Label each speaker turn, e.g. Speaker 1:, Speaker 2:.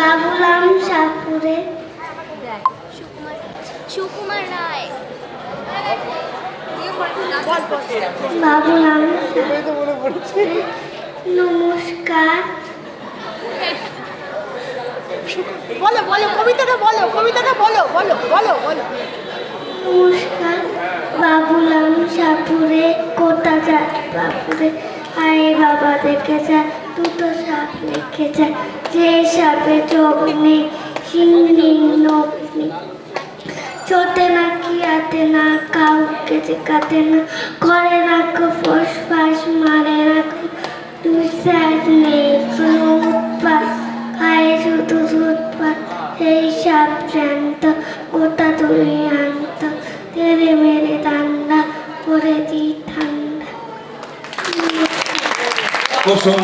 Speaker 1: বাবুলাম সাপুরে। সুকুমার রায়।
Speaker 2: নমস্কার।
Speaker 3: বলো বলো কবিতাটা বলো কবিতাটা বলো বলো বলো বলো।
Speaker 2: নমস্কার। বাবুলাম সাপুরে কোথা যায় বাপুরে? আরে বাবা দেখে যায় দুটো সাপ রেখে যায় যে সাপে চোখ নেই সিংড়ি নখ নেই চোটে না কি আতে না, কাউকে কাটে না। করে না ফোস ফাঁস মারে না কো দুঃশ্বাস নেই, কোনো খায় শুধু উৎপাত সেই সাপ জ্যান্ত, গোটা তুলে আনত। তেরে মেরে দান্দা করে দিই ঠান্ডা
Speaker 4: Posso